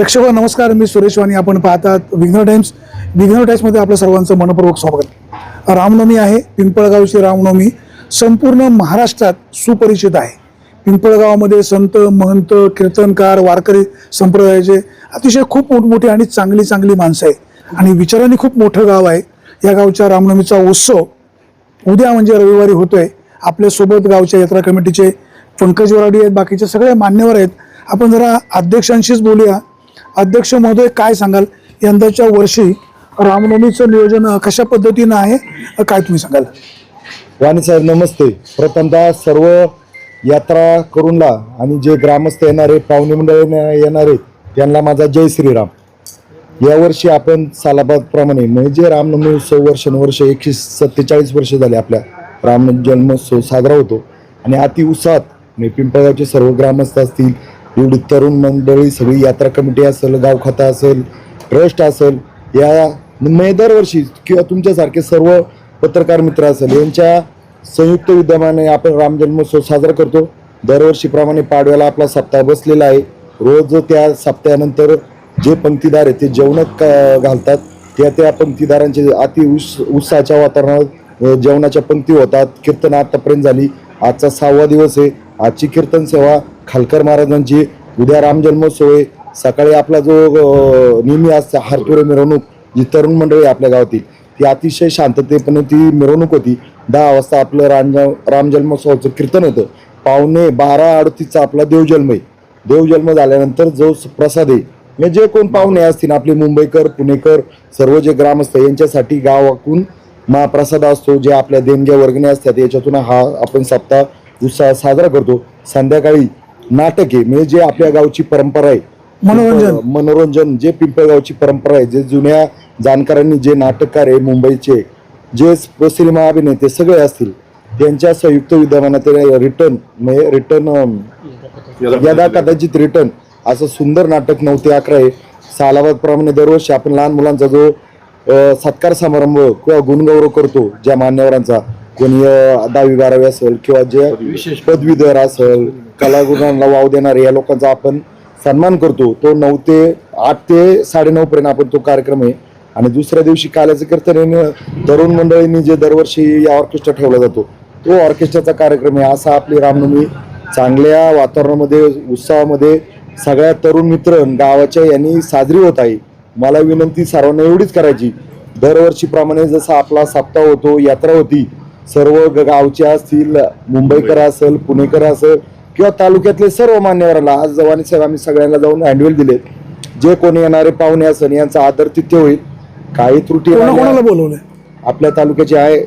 प्रेक्षक नमस्कार. मी सुरेश वाणी. आपण पाहतात विघ्न टाइम्स. विघ्न टाइम्समध्ये आपलं सर्वांचं मनपूर्वक स्वागत. रामनवमी आहे. पिंपळगावची रामनवमी संपूर्ण महाराष्ट्रात सुपरिचित आहे. पिंपळगावामध्ये संत महंत कीर्तनकार वारकरी संप्रदायाचे अतिशय खूप मोठमोठी आणि चांगली चांगली माणसं आहे आणि विचारांनी खूप मोठं गाव आहे. या गावच्या रामनवमीचा उत्सव उद्या म्हणजे रविवारी होतोय. आपल्यासोबत गावच्या यात्रा कमिटीचे पंकज वराडी आहेत. बाकीचे सगळे मान्यवर आहेत. आपण जरा अध्यक्षांशीच बोलूया. अध्यक्ष महोदय काय सांगाल? यंदाच्या वर्षी रामनवमीचं नियोजन कशा पद्धतीनं आहे? काय तुम्ही सांगाल? वाणी साहेब नमस्ते. प्रथमतः सर्व यात्रा करूनला आणि जे ग्रामस्थ येणारे पाहुणे मंडळ येणारे त्यांना माझा जय श्रीराम. यावर्षी आपण सालाबादप्रमाणे म्हणजे रामनवमी उत्सव वर्षानुवर्ष एकशे सत्तेचाळीस वर्ष झाले आपल्या राम जन्मोत्सव साजरा होतो. आणि अति उत्साहात म्हणजे पिंपळगावचे सर्व ग्रामस्थ असतील एवढी तरुण मंडळी सगळी यात्रा कमिटी असेल गावखाता असेल ट्रस्ट असेल या म्हणजे दरवर्षी किंवा तुमच्यासारखे सर्व पत्रकार मित्र असेल यांच्या संयुक्त विद्यमाने आपण राम जन्मोत्सव साजरा करतो. दरवर्षीप्रमाणे पाडव्याला आपला सप्ताह बसलेला आहे. रोज त्या सप्त्यानंतर जे पंक्तीदार आहेत ते जेवण घालतात. त्या त्या पंक्तीदारांचे अति उस उत्साहाच्या वातावरणात जेवणाच्या पंक्ती होतात. कीर्तन आतापर्यंत झाली. आजचा सहावा दिवस आहे. आजची कीर्तन सेवा खालकर महाराजांची उद्या राम जन्मोत्सव आहे. सकाळी आपला जो नेहमी असते हारतुरे मिरवणूक जी तरुण मंडळी आपल्या गावातील ती अतिशय शांततेपणे ती मिरवणूक होती. दहा वाजता आपलं राम राम जन्मोत्सवाचं कीर्तन होतं. पावणे बारा अडतीसचा आपला देवजन्म आहे. देवजन्म झाल्यानंतर जो प्रसाद आहे म्हणजे जे कोण पाहुणे असतील आपले मुंबईकर पुणेकर सर्व जे ग्रामस्थ यांच्यासाठी गावाकून महाप्रसाद असतो जे आपल्या देणग्या वर्गणी असतात याच्यातून हा आपण सप्ताह उत्साह साजरा करतो. संध्याकाळी नाटक आहे म्हणजे जे आपल्या गावची परंपरा आहे. मनोरंजन. मनोरंजन जे पिंपळगावची परंपरा आहे जे जुन्या जाणकारांनी जे नाटककार आहे मुंबईचे जे सिनेमा अभिनेते सगळे असतील त्यांच्या संयुक्त विद्यमानात रिटर्न म्हणजे रिटर्न यदा कदाचित रिटर्न. असं सुंदर नाटक नऊ ते अकरा आहे. सालाबादप्रमाणे दरवर्षी आपण लहान मुलांचा जो सत्कार समारंभ किंवा गुणगौरव करतो ज्या मान्यवरांचा कोणी दहावी बारावी असेल किंवा जे पदवीधर असेल कलागुणांना वाव देणारे या लोकांचा आपण सन्मान करतो. तो नऊ ते आठ ते साडेनऊ पर्यंत आपण तो कार्यक्रम आहे. आणि दुसऱ्या दिवशी काल्याचं कीर्तन. तरुण मंडळींनी जे दरवर्षी या ऑर्केस्ट्रा ठेवला जातो तो ऑर्केस्ट्राचा कार्यक्रम आहे. असा आपली रामनवमी चांगल्या वातावरणामध्ये उत्साहामध्ये सगळ्या तरुण मित्र गावाच्या यांनी साजरी होत आहे. मला विनंती सर्वांना एवढीच करायची. दरवर्षीप्रमाणे जसा आपला सप्ताह होतो यात्रा होती सर्व ग- गावचे असतील मुंबईकर असेल पुणेकर असेल किंवा तालुक्यातले सर्व मान्यवरांना आज जवानी साहेब आम्ही सगळ्यांना जाऊन हँडवेल दिले जे कोणी येणारे पाहुणे असेल यांचा आदर तिथ्य होईल. काही त्रुटी कोणाला बोलवलंय? आपल्या तालुक्याचे आहे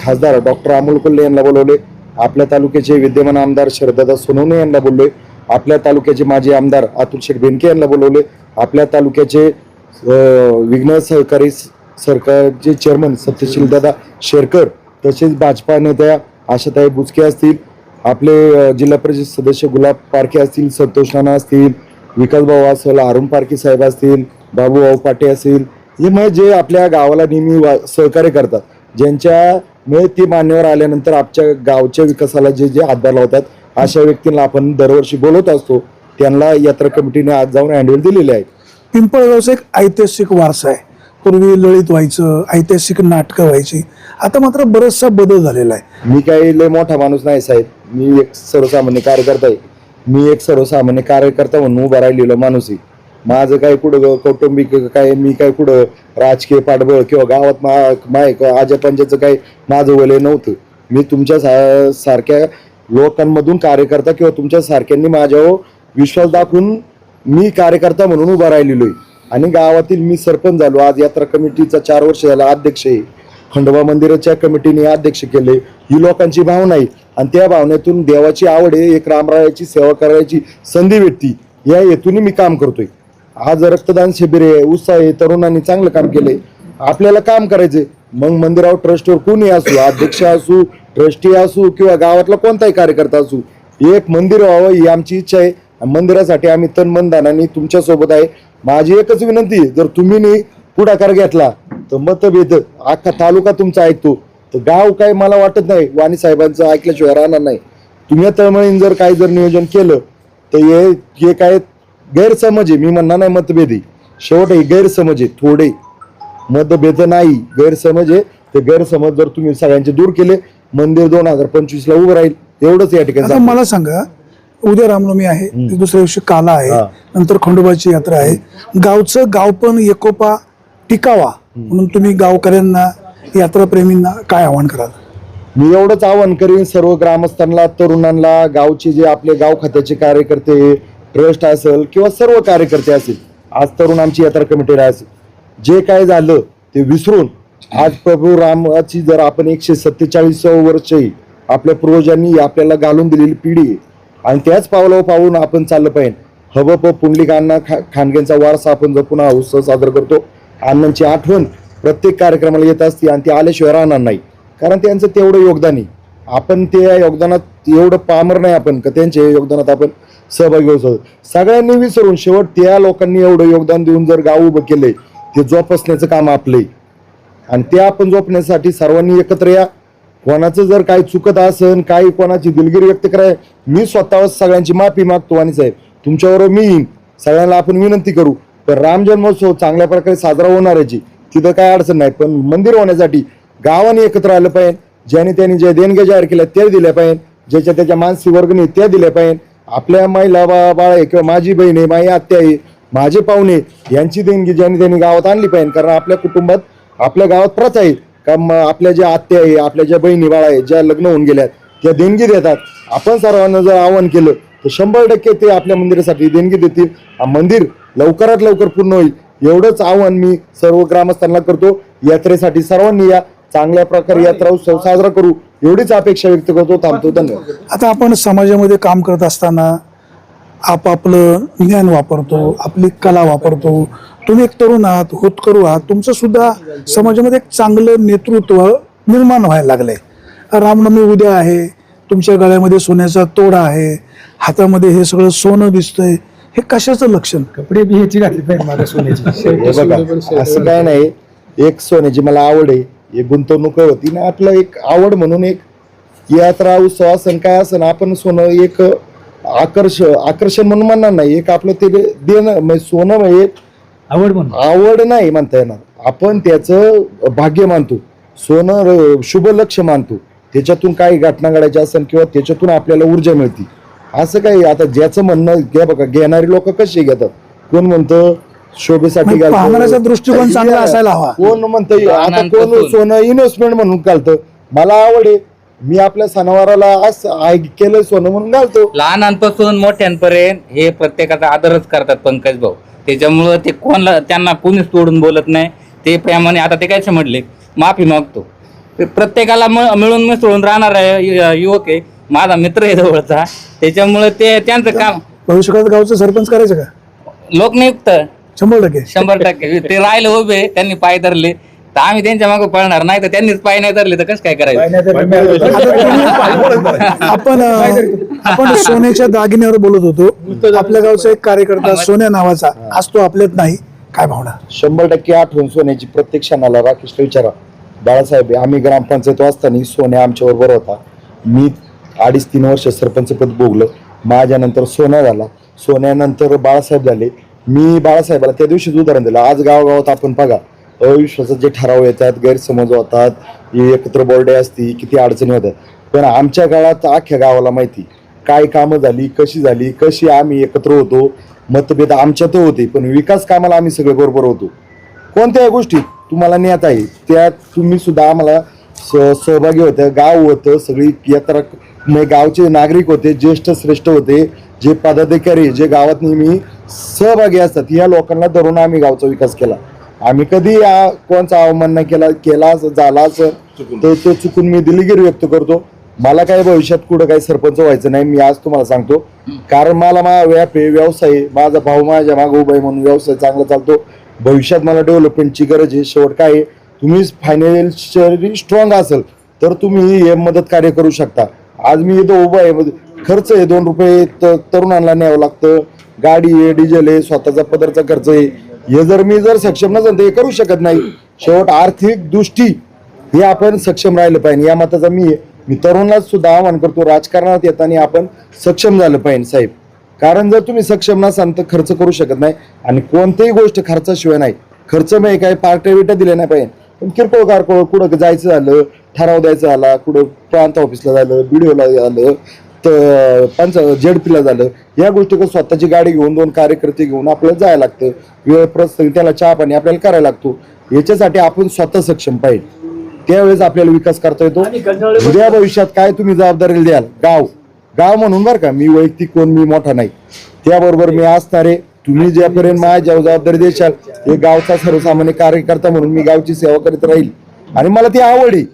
खासदार डॉक्टर अमोल कोल्हे यांना बोलवले. आपल्या तालुक्याचे विद्यमान आमदार शरदादा सोनवणे यांना बोललोय आपल्या तालुक्याचे माजी आमदार अतुल शेठ बेनके यांना बोलवले. आपल्या तालुक्याचे विघ्न सहकारी सरकारचे चेअरमन सत्यशील दादा शेरकर तसेच भाजपा नेत्या आशाताई बुचके असतील आपले जिल्हा परिषद सदस्य गुलाब पारखे असतील संतोष नाना असतील विकास भाऊ असेल अरुण पारखे साहेब असतील बाबू भाऊ पाटे असतील हे म्हणजे जे आपल्या गावाला नेहमी वा- सहकार्य करतात. ज्यांच्यामुळे ती मान्यवर आल्यानंतर आमच्या गावच्या विकासाला जे जे हातभार लावतात अशा व्यक्तींना आपण दरवर्षी बोलवत असतो. त्यांना यात्रा कमिटीने आज जाऊन हँडवेल दिलेले आहे. पिंपळगावचा एक ऐतिहासिक वारसा आहे. पूर्वी ललित व्हायचं ऐतिहासिक नाटकं व्हायची. आता मात्र बराचसा बदल झालेला आहे. मी काही लय मोठा माणूस नाही साहेब. मी एक सर्वसामान्य कार्यकर्ता आहे. मी एक सर्वसामान्य कार्यकर्ता म्हणून उभा राहिलेलो माणूस आहे. माझं काय कुठं कौटुंबिक काय मी काय कुठं राजकीय पाठबळ किंवा गावात मा माय आजपंजाचं काय माझं वलय नव्हतं. मी तुमच्या सा सारख्या लोकांमधून कार्यकर्ता किंवा तुमच्या सारख्यांनी माझ्यावर विश्वास दाखवून मी कार्यकर्ता म्हणून उभा राहिलेलो आहे. आणि गावातील मी सरपंच झालो. आज यात्रा कमिटीचा चार वर्ष झाला अध्यक्ष आहे. खंडोबा मंदिराच्या कमिटीने अध्यक्ष केले. ही लोकांची भावना आहे. आणि त्या भावनेतून देवाची आवड आहे. एक रामरायाची सेवा करायची संधी भेटती. या हेतूने मी काम करतोय. आज रक्तदान शिबिर आहे. उत्साह आहे. तरुणांनी चांगलं काम केलंय. आपल्याला काम करायचंय. मग मंदिरावर ट्रस्टवर कोणी असू अध्यक्ष असू ट्रस्टी असू किंवा गावातला कोणताही कार्यकर्ता असू एक मंदिर व्हावं ही आमची इच्छा आहे. मंदिरासाठी आम्ही तन मनदानाने तुमच्यासोबत तुमच्यासोबत आहे. माझी एकच विनंती जर तुम्ही पुढाकार घेतला तर मतभेद अख्खा तालुका तुमचा ऐकतो. तर गाव काय मला वाटत नाही वाणी साहेबांचं ऐकल्याशिवाय राहणार नाही. तुम्ही तळमळीन जर काही जर नियोजन केलं तर हे हे काय गैरसमज आहे मी म्हणणार नाही मतभेद आहे. शेवट आहे गैरसमज आहे थोडे. मतभेद नाही गैरसमज आहे. ते गैरसमज जर तुम्ही सगळ्यांचे दूर केले मंदिर दोन हजार पंचवीस ला उभं राहील एवढंच या ठिकाणी. मला सांगा उद्या रामनवमी आहे दुसऱ्या दिवशी काला आहे. नंतर खंडोबाची यात्रा आहे. गावचं गाव पण एकोपा टिकावा म्हणून तुम्ही गावकऱ्यांना यात्राप्रेमींना काय आव्हान कराल? मी एवढंच आवाहन करीन सर्व ग्रामस्थांना तरुणांना गावचे जे आपले गाव खात्याचे कार्यकर्ते ट्रस्ट असेल किंवा सर्व कार्यकर्ते असतील आज तरुण आमची यात्रा कमिटी असेल जे काय झालं ते विसरून आज प्रभू रामाची जर आपण एकशे सत्तेचाळीस वर्ष आपल्या पूर्वजांनी आपल्याला घालून दिलेली पिढी आणि त्याच पावलावर पाहून आपण चाललं पाहिजे. हब प पुंडलिकांना खा खानगेंचा वारसा आपण जपून हा उत्सव साजरा करतो अण्णांची आठवण प्रत्येक कार्यक्रमाला येत असते आणि ती आल्याशिवाय राहणार नाही. कारण त्यांचं तेवढं योगदान आहे. आपण त्या योगदानात एवढं पामर नाही आपण का त्यांच्या योगदानात आपण सहभागी होऊ शकतो. सगळ्यांनी विसरून शेवट त्या लोकांनी एवढं योगदान देऊन जर गाव उभं केलंय ते जोपासण्याचं काम आपलंय. आणि ते आपण जोपण्यासाठी सर्वांनी एकत्र या. कोणाचं जर काही चुकत असेल काही कोणाची दिलगिरी व्यक्त कराय मी स्वतःवर सगळ्यांची माफी मागतो आणि साहेब तुमच्याबरोबर मी येईन. सगळ्यांना आपण विनंती करू. तर राम जन्मोत्सव चांगल्या प्रकारे साजरा होणार होणाऱ्याची तिथं काय अडचण नाही. पण मंदिर होण्यासाठी गावाने एकत्र आलं पाहिजे ज्याने त्यांनी ज्या देणग्या जाहीर केल्या त्या दिल्या पाहिजे ज्याच्या त्याच्या मानसी वर्गणी त्या दिल्या पाहिजे. आपल्या महिला बा बाळ आहे किंवा माझी बहीण आहे माझी आत्या आहे माझे पाहुणे यांची देणगी ज्यांनी त्यांनी गावात आणली पाहिजे कारण आपल्या कुटुंबात आपल्या गावात प्रथा आहे. का मग आपल्या ज्या आत्या आहे आपल्या ज्या बहिणी बाळा आहे ज्या लग्न होऊन गेल्यात त्या देणगी देतात. आपण सर्वांना जर आवाहन केलं तर शंभर टक्के ते आपल्या मंदिरासाठी देणगी देतील. हा मंदिर लवकरात लवकर पूर्ण होईल. एवढंच आव्हान मी सर्व ग्रामस्थांना करतो. यात्रेसाठी सर्वांनी या चांगल्या प्रकारे यात्रा उत्सव साजरा करू. एवढीच अपेक्षा व्यक्त करतो. थांबतो. धन्यवाद. आता आपण समाजामध्ये काम करत असताना आपापलं ज्ञान वापरतो आपली कला वापरतो. तुम्ही एक तरुण आहात होतकरू आहात. तुमचं सुद्धा समाजामध्ये एक चांगलं नेतृत्व निर्माण व्हायला लागलंय. रामनवमी उद्या आहे तुमच्या गळ्यामध्ये सोन्याचा तोडा आहे हातामध्ये हे सगळं सोनं दिसतंय. हे कशाचं लक्षण? कपडे बी ह्याची घातली पाहिजे सोन्याची. हे बघा असं काय नाही एक सोन्याची मला आवड आहे एक गुंतवणूक होती. ना आपलं एक आवड म्हणून एक यात्रा उत्सव असन काय असन आपण सोनं एक आकर्ष आकर्षण म्हणून म्हणणार नाही. एक आपलं ते देणं म्हणजे सोनं म्हणजे आवड म्हणून. आवड नाही म्हणता येणार. आपण त्याचं भाग्य मानतो. सोनं र- शुभ लक्ष मानतो. त्याच्यातून काही घटना घडायच्या असेल किंवा त्याच्यातून आपल्याला ऊर्जा मिळते. असं काही आता ज्याचं म्हणणं घ्या बघा घेणारी लोक कसे घेतात? कोण म्हणतं शोभेसाठी घालतो. पाहणाऱ्याचा दृष्टिकोन चांगला असायला हवा. कोण म्हणतं आता कोण. सोनं इन्व्हेस्टमेंट म्हणून घालतं? मला आवड आहे. मी आपल्या सणावाराला असं आय- केलं सोनं म्हणून घालतो. लहानांपासून मोठ्यांपर्यंत हे प्रत्येकाचा आदरच करतात पंकज भाऊ. त्याच्यामुळं ते कोणला त्यांना कोणीच तोडून बोलत नाही. ते प्रेमाने आता ते काय म्हटले माफी मागतो. ते प्रत्येकाला म- मिळून मिसळून राहणारा यु- युवक आहे. माझा मित्र आहे जवळचा. त्याच्यामुळे ते त्यांचं काम भविष्यकाळात गावचं सरपंच करायचं का? लोकनियुक्त. शंभर टक्के. शंभर टक्के. ते राहिले उभे त्यांनी पाय धरले. तर आम्ही त्यांच्या मागे पळणार नाही तर त्यांनीच पाय नाही धरले तर कसं काय करायचं? आपण आपण सोन्याच्या दागिन्यावर बोलत होतो. आपल्या गावचा एक कार्यकर्ता सोन्या नावाचा आज तो आपल्यात नाही. काय भावना? शंभर टक्के आठवण सोन्याची प्रत्येक क्षणाला राकेशला विचारा. बाळासाहेब आम्ही ग्रामपंचायत असताना सोन्या आमच्या बरोबर होता. मी अडीच तीन वर्ष सरपंच पद भोगलं. माझ्यानंतर सोन्या झाला. सोन्यानंतर बाळासाहेब झाले. मी बाळासाहेबाला त्या दिवशीच उदाहरण दिलं. आज गावागावात आपण बघा. अविश्वासात जे ठराव येतात गैरसमज होतात एकत्र बोर्डे असती किती अडचणी होतात. पण आमच्या काळात अख्ख्या गावाला माहिती काय कामं झाली कशी झाली कशी आम्ही एकत्र होतो मतभेद आमच्यात होते पण विकास कामाला आम्ही सगळे बरोबर होतो. कोणत्याही गोष्टी तुम्हाला नेत आहे त्यात तुम्ही सुद्धा आम्हाला स- सहभागी होतं गाव होतं सगळी यात्रा म्हणजे गावचे नागरिक होते ज्येष्ठ श्रेष्ठ होते जे पदाधिकारी जे गावात नेहमी सहभागी असतात या लोकांना धरून आम्ही गावचा विकास केला. आम्ही कधी या कोणचा अवमान नाही केला झाला असं. तर ते चुकून मी दिलगिरी व्यक्त करतो. मला काही भविष्यात कुठं काही सरपंच व्हायचं नाही मी आज तुम्हाला सांगतो. कारण मला माझा व्याप आहे व्यवसाय. माझा भाऊ माझ्या मागे उभा आहे म्हणून व्यवसाय चांगला चालतो. भविष्यात मला डेव्हलपमेंटची गरज आहे शेवट काय आहे? तुम्ही फायनान्शियली स्ट्रॉंग असेल तर तुम्ही हे मदत कार्य करू शकता. आज मी इथं उभा आहे खर्च आहे दोन रुपये तरुणांना न्यावं लागतं. गाडी आहे डिझेल आहे स्वतःचा पदरचा खर्च आहे. हे जर मी जर सक्षम नसेल तर हे करू शकत नाही. शेवट आर्थिक दृष्टी हे आपण सक्षम राहिलं पाहिजे. या मताचा मी मी तरुणाला सुद्धा आवाहन करतो राजकारणात येताना आपण सक्षम झालं पाहिजे साहेब. कारण जर तुम्ही सक्षम नसाल तर खर्च करू शकत नाही. आणि कोणतीही गोष्ट खर्चाशिवाय नाही. खर्च नाही काय? पार्ट्या बिट्या दिल्या नाही पाहिजे. पण किरकोळ कारकोळ कुठं जायचं झालं ठराव द्यायचा झाला कुठं प्रांत ऑफिसला झालं बीडीओला झालं पंच जेडपीला झालं. या गोष्टी कसं स्वतःची गाडी घेऊन दोन कार्यकर्ते घेऊन आपल्याला जायला लागतं. वेळ प्रसंगी त्याला चहा पाणी आपल्याला करायला लागतो. याच्यासाठी आपण स्वतः सक्षम पाहिजे. त्यावेळेस आपल्याला विकास करता येतो. उद्या भविष्यात काय तुम्ही जबाबदारी द्याल? गाव. गाव म्हणून बरं का मी वैयक्तिक कोण मी मोठा नाही. त्याबरोबर मी असणारे तुम्ही ज्यापर्यंत माझ्या जेव्हा जबाबदारी देशाल हे गावचा सर्वसामान्य कार्यकर्ता म्हणून मी गावची सेवा करीत राहील. आणि मला ती आवड आहे.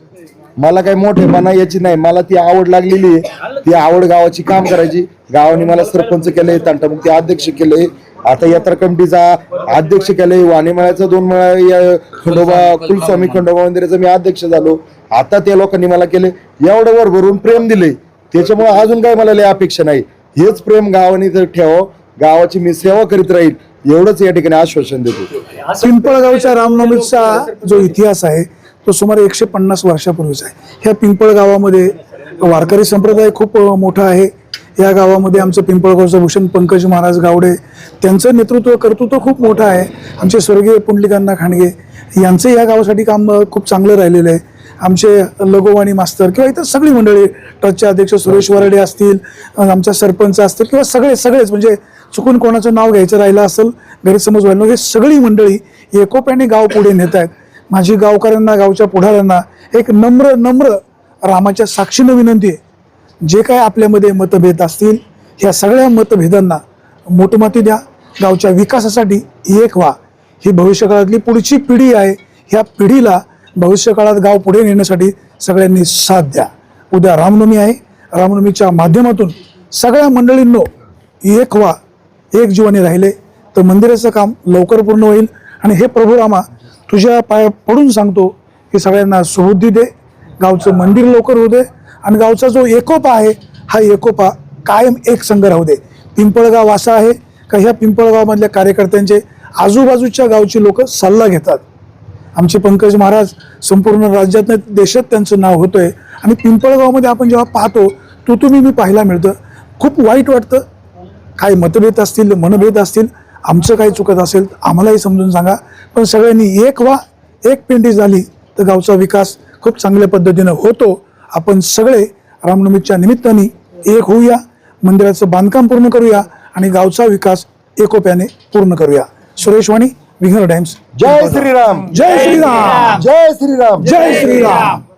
मला काही मोठेपणा याची नाही. मला ती आवड लागलेली आहे. ती आवड गावाची काम करायची. गावाने मला सरपंच केलंय तंटामुक्ती अध्यक्ष केले आता यात्रा कमिटीचा अध्यक्ष केलंय वाणीमळ्याचा दोन मळा या खंडोबा कुलस्वामी खंडोबा मंदिराचा मी अध्यक्ष झालो. आता त्या लोकांनी मला केले एवढं वर भरून प्रेम दिले त्याच्यामुळे अजून काय मला लय अपेक्षा नाही. हेच प्रेम गावाने जर ठेवावं गावाची मी सेवा करीत राहील एवढंच या ठिकाणी आश्वासन देतो. पिंपळगावच्या रामनवमीचा जो इतिहास आहे तो सुमारे एकशे पन्नास वर्षापूर्वीचा आहे. ह्या पिंपळ गावामध्ये वारकरी संप्रदाय खूप मोठा आहे. या गावामध्ये आमचं पिंपळगावचं भूषण पंकज महाराज गावडे त्यांचं नेतृत्व कर्तृत्व खूप मोठं आहे. आमचे स्वर्गीय पुंडलिकांना खांडगे यांचं या गावासाठी काम खूप चांगलं राहिलेलं आहे. आमचे लगोवाणी मास्तर किंवा इतर सगळी मंडळी ट्रस्टचे अध्यक्ष सुरेश वरडे असतील आमचा सरपंच असतील किंवा सगळे सगळेच म्हणजे चुकून कोणाचं नाव घ्यायचं राहिलं असेल गैरसमज व्हायला हे सगळी मंडळी एकोप्याने गाव पुढे नेत आहेत माझी गावकऱ्यांना गावच्या पुढाऱ्यांना एक नम्र नम्र रामाच्या साक्षीनं विनंती आहे. जे काय आपल्यामध्ये मतभेद असतील ह्या सगळ्या मतभेदांना मोठमाती द्या. गावच्या विकासासाठी एक व्हा. ही भविष्यकाळातली पुढची पिढी आहे. ह्या पिढीला भविष्यकाळात गाव पुढे नेण्यासाठी सगळ्यांनी साथ द्या. उद्या रामनवमी आहे. रामनवमीच्या माध्यमातून सगळ्या मंडळींनो एक व्हा एक जीवाने राहिले. तर मंदिराचं काम लवकर पूर्ण होईल. आणि हे प्रभू रामा तुझ्या पाया पडून सांगतो की सगळ्यांना सुबुद्धी दे. गावचं मंदिर लवकर होऊ दे आणि गावचा जो एकोपा आहे हा एकोपा कायम एक संघ राहू दे. पिंपळगाव असा आहे का ह्या पिंपळगावमधल्या कार्यकर्त्यांचे आजूबाजूच्या गावची लोक सल्ला घेतात. आमचे पंकज महाराज संपूर्ण राज्यात देशात त्यांचं नाव होतं आहे आणि पिंपळगावमध्ये आपण जेव्हा पाहतो तो तुम्ही मी पाहायला मिळतं. खूप वाईट वाटतं. काही मतभेद असतील मनभेद असतील आमचं काही चुकत असेल आम्हालाही समजून सांगा. पण सगळ्यांनी एक वा एक पेंडी झाली तर गावचा विकास खूप चांगल्या पद्धतीनं होतो. आपण सगळे रामनवमीच्या निमित्ताने एक होऊया. मंदिराचं बांधकाम पूर्ण करूया आणि गावचा विकास एकोप्याने पूर्ण करूया. सुरेश वाणी विघ्नर टाइम्स जय श्रीराम. जय श्रीराम. जय श्रीराम. जय श्रीराम.